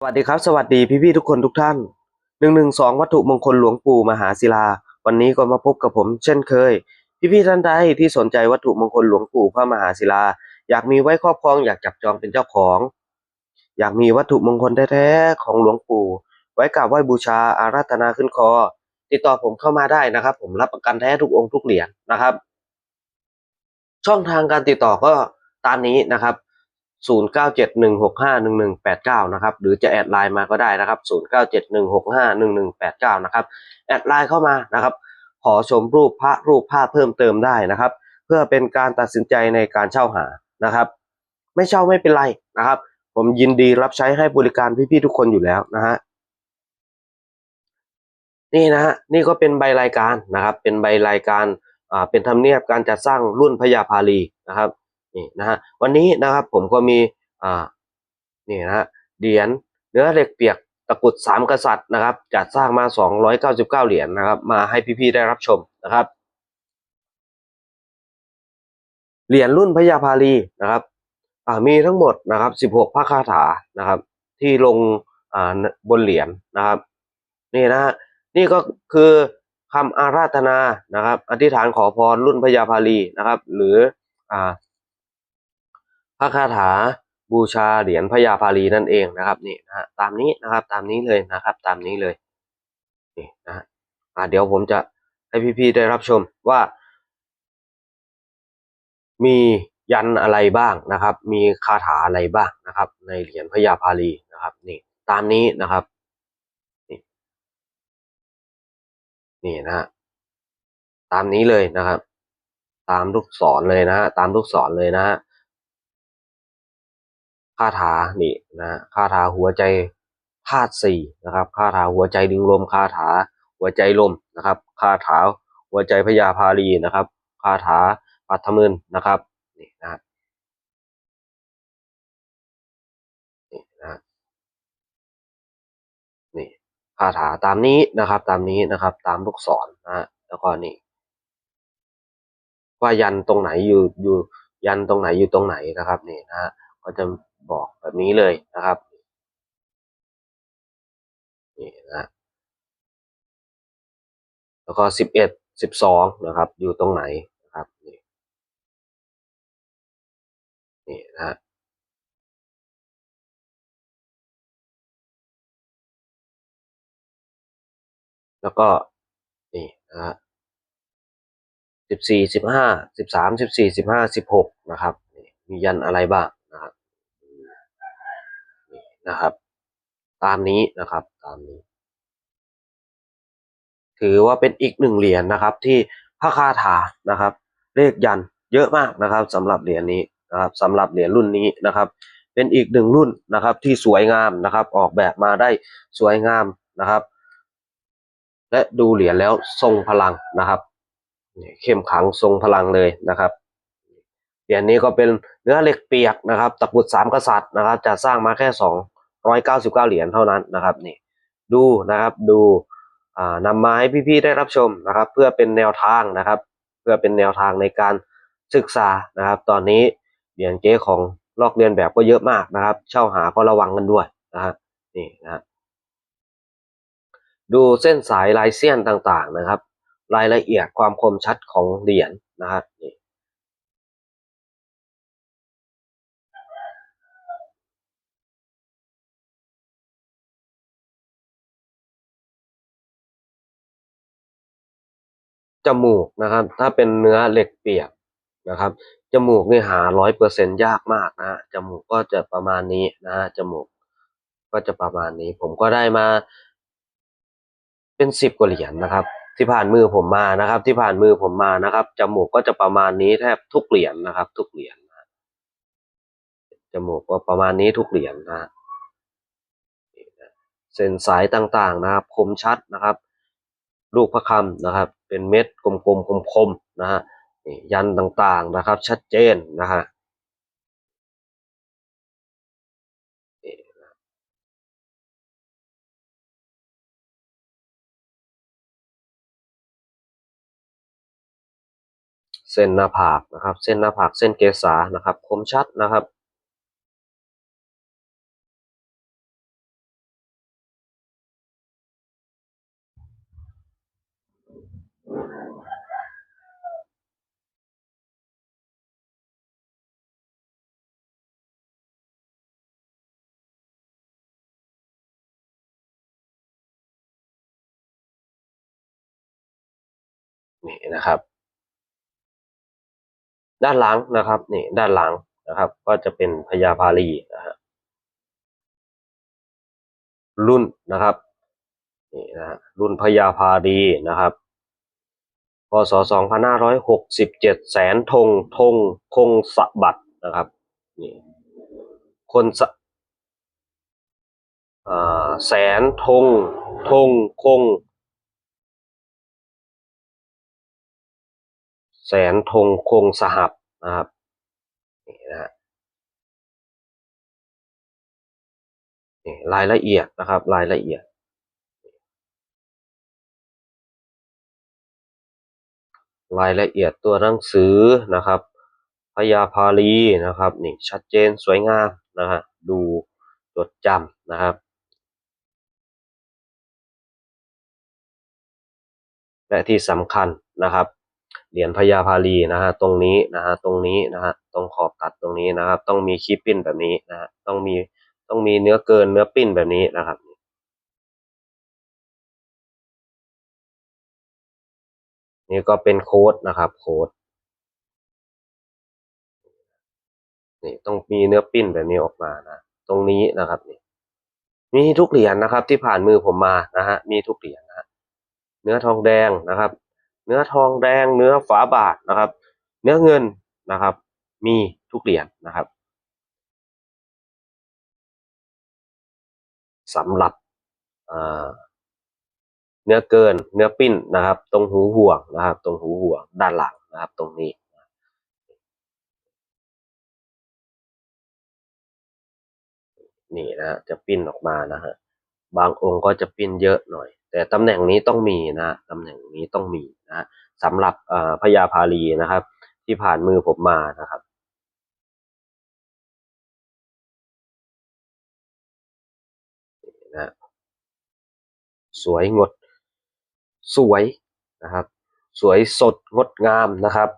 สวัสดีครับสวัสดีพี่ๆทุกคนทุกท่านหนึ่งหนึ่งสองวัตถุมงคลหลวงปู่มหาศิลา วันนี้ก็มาพบกับผม เช่นเคย พี่ๆท่านใดที่สนใจวัตถุมงคลหลวงปู่พระมหาศิลา อยากมีไว้ครอบครองอยากจับจองเป็นเจ้าของ อยากมีวัตถุมงคลแท้ๆของหลวงปู่ ไว้กราบไหว้บูชาอาราธนาขึ้นคอ ติดต่อผมเข้ามาได้นะครับ ผมรับประกันแท้ทุกองค์ทุกเหรียญนะครับ ช่องทางการติดต่อก็ตามนี้นะครับ 0971651189 นะครับ หรือจะแอดไลน์มาก็ได้นะครับ 0971651189 นะครับ แอดไลน์เข้ามานะครับ ขอชมรูปพระรูปภาพเพิ่มเติมได้นะครับ เพื่อเป็นการตัดสินใจในการเช่าหานะครับ ไม่เช่าไม่เป็นไรนะครับ ผมยินดีรับใช้ให้บริการพี่ๆทุกคนอยู่แล้วนะฮะ นี่นะฮะ นี่ก็เป็นใบรายการนะครับ เป็นใบรายการ อ่า เป็นธรรมเนียบการจัดสร้างรุ่นพญาพาลีนะครับ นี่นะฮะวันนี้นะครับผมก็มีอ่านี่นะฮะเหรียญเนื้อเหล็กเปียกตะกุดสามกษัตริย์นะครับจัดสร้างมา 299 เหรียญนะครับ มาให้พี่ๆได้รับชมนะครับ เหรียญรุ่นพญาพาลีนะครับอ่ามีทั้งหมดนะครับ 16พระคาถานะครับ ที่ลงอ่าบนเหรียญนะครับนี่นะฮะนี่ก็คือคำอาราธนานะครับ อธิษฐานขอพรรุ่นพญาพาลีนะครับ หรืออ่า พระคาถาบูชาเหรียญพญาพาลีนั่นเองนะครับนี่นะฮะตามนี้นะครับตามนี้เลยนะครับ ตามนี้เลยนี่นะฮะอ่าเดี๋ยวผมจะให้พี่ๆได้รับชมว่า มียันอะไรบ้างนะครับ มีคาถาอะไรบ้างนะครับ ในเหรียญพญาพาลีนะครับ นี่ตามนี้นะครับ นี่นี่นะฮะตามนี้เลยนะครับ ตามลูกศรเลยนะฮะตามลูกศรเลยนะฮะ คาถานี่นะคาถาหัวใจธาตุสี่นะครับคาถาหัวใจดึงลมคาถาหัวใจลมนะครับคาถาหัวใจพญาพาลีนะครับคาถาปัทมืนนะครับนี่นะนี่นะนี่คาถาตามนี้นะครับตามนี้นะครับตามลูกศรนะฮะแล้วก็นี่ว่ายันตรงไหนอยู่อยู่ยันตรงไหนอยู่ตรงไหนนะครับนี่นะฮะก็จะ บอกแบบนี้เลยนะครับนี่นะแล้วก็สิบเอ็ดสิบสองนะครับ อยู่ตรงไหนนะครับนี่นี่นะแล้วก็นี่นะฮะสิบสี่สิบห้าสิบสามสิบสี่สิบห้าสิบหกนะครับ มียันอะไรบ้าง นะครับ ตามนี้นะครับตามนี้ ถือว่าเป็นอีกหนึ่งเหรียญนะครับ ที่พระคาถานะครับ เลขยันเยอะมากนะครับสำหรับเหรียญนี้นะครับสำหรับเหรียญรุ่นนี้นะครับ เป็นอีกหนึ่งรุ่นนะครับ ที่สวยงามนะครับ ออกแบบมาได้สวยงามนะครับ และดูเหรียญแล้วทรงพลังนะครับเข้มขังทรงพลังเลยนะครับเหรียญนี้ก็เป็นเนื้อเหล็กเปียกนะครับ ตะกรุดสามกษัตริย์นะครับจะสร้างมาแค่สอง ร้อยเก้าสิบเก้าเหรียญเท่านั้นนะครับนี่ดูนะครับดูอ่านำมาให้พี่ๆได้รับชมนะครับ เพื่อเป็นแนวทางนะครับ เพื่อเป็นแนวทางในการศึกษานะครับ ตอนนี้เหรียญเก๊ของลอกเลียนแบบก็เยอะมากนะครับ เช่าหาก็ระวังกันด้วยนะฮะนี่นะฮะดูเส้นสายลายเส้นต่างๆนะครับ รายละเอียดความคมชัดของเหรียญนะครับนี่ จมูกนะครับ ถ้าเป็นเนื้อเหล็กเปียกนะครับ จมูกนี่หาร้อยเปอร์เซ็นยากมากนะฮะจมูกก็จะประมาณนี้นะฮะจมูกก็จะประมาณนี้ ผมก็ได้มา เป็นสิบกว่าเหรียญนะครับ ที่ผ่านมือผมมานะครับ ที่ผ่านมือผมมานะครับ จมูกก็จะประมาณนี้แทบทุกเหรียญนะครับ ทุกเหรียญนะจมูกก็ประมาณนี้ทุกเหรียญนนะเส้นสายต่างๆนะครับ คมชัดนะครับ ลูกพระคำนะครับ เป็นเม็ดกลมๆคมๆนะฮะยันต่างๆนะครับ ชัดเจนนะฮะเส้นหน้าผากนะครับ เส้นหน้าผากเส้นเกษานะครับ คมชัดนะครับ นี่นะครับ ด้านหลังนะครับนี่ด้านหลังนะครับ ก็จะเป็นพญาพาลีนะฮะรุ่นนะครับนี่นะฮะรุ่นพญาพาลีนะครับพศ2567 แสนธงธงคงสะบัดนะครับนี่คนสะแสนธงธงคง แสนธงคงสหับนะครับนี่นะฮะนี่รายละเอียดนะครับรายละเอียด รายละเอียดตัวหนังสือนะครับพยาพาลีนะครับนี่ชัดเจนสวยงามนะฮะดูจดจำนะครับและที่สำคัญนะครับ เหรียญพญาพาลีนะฮะตรงนี้นะฮะตรงนี้นะฮะตรงขอบตัดตรงนี้นะครับ ต้องมีคีปปิ้นแบบนี้นะฮะต้องมีต้องมีเนื้อเกินเนื้อปิ้นแบบนี้นะครับนี่ก็เป็นโค้ดนะครับโค้ดนี่ต้องมีเนื้อปิ้นแบบนี้ออกมานะตรงนี้นะครับนี่มีทุกเหรียญนะครับ ที่ผ่านมือผมมานะฮะมีทุกเหรียญนะฮะเนื้อทองแดงนะครับ เนื้อทองแดง เนื้อฝาบาทนะครับ เนื้อเงินนะครับ มีทุกเหรียญนะครับสำหรับเนื้อเกินเนื้อปิ้นนะครับ ตรงหูห่วงนะครับ ตรงหูห่วงด้านหลังนะครับ ตรงนี้นี่นะฮะจะปิ้นออกมานะฮะ บางองค์ก็จะปิ้นเยอะหน่อย แต่ตำแหน่งนี้ต้องมีนะตำแหน่งนี้ต้องมีนะสำหรับพญาพาลีนะครับ ที่ผ่านมือผมมานะครับนะฮะสวยงด สวยนะครับ สวยสดงดงามนะครับ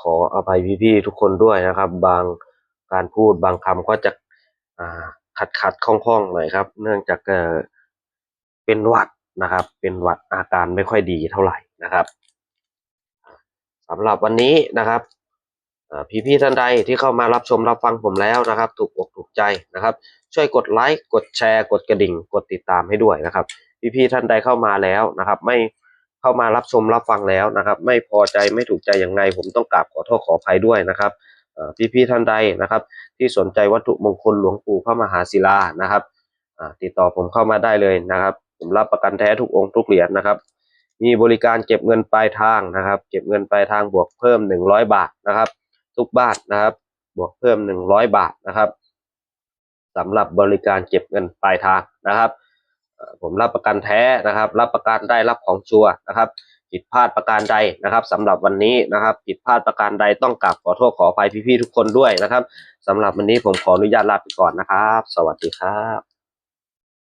ขออภัยพี่ๆทุกคนด้วยนะครับ บางการพูดบางคำก็จะอ่า ขัดขัดๆข้องๆหน่อยครับ เนื่องจากเอ่อเป็นหวัดนะครับ เป็นหวัดอาการไม่ค่อยดีเท่าไหร่นะครับสำหรับวันนี้นะครับอ่พี่ท่านใดที่เข้ามารับชมรับฟังผมแล้วนะครับ ถูกอกถูกใจนะครับ ช่วยกดไลค์กดแชร์กดกระดิ่ง กดติดตามให้ด้วยนะครับ พี่ๆท่านใดเข้ามาแล้วนะครับ ไม่เข้ามารับชมรับฟังแล้วนะครับ ไม่พอใจไม่ถูกใจอย่างไรผมต้องกราบขอโทษขออภัยด้วยนะครับ พี่ๆท่านใดนะครับ ที่สนใจวัตถุมงคลหลวงปู่พระมหาศิลานะครับติดต่อผมเข้ามาได้เลยนะครับ ผมรับประกันแท้ทุกองค์ทุกเหรียญนะครับ มีบริการเก็บเงินปลายทางนะครับ เก็บเงินปลายทางบวกเพิ่มหนึ่งร้อยบาทนะครับ ทุกบ้านนะครับ บวกเพิ่มหนึ่งร้อยบาทนะครับสำหรับบริการเก็บเงินปลายทางนะครับ ผมรับประกันแท้นะครับ รับประกันได้รับของชัวนะครับ ผิดพลาดประการใดนะครับสำหรับวันนี้นะครับผิดพลาดประการใดต้องกราบขอโทษขออภัยพี่ๆทุกคนด้วยนะครับสำหรับวันนี้ผมขออนุญาตลาไปก่อนนะครับ สวัสดีครับ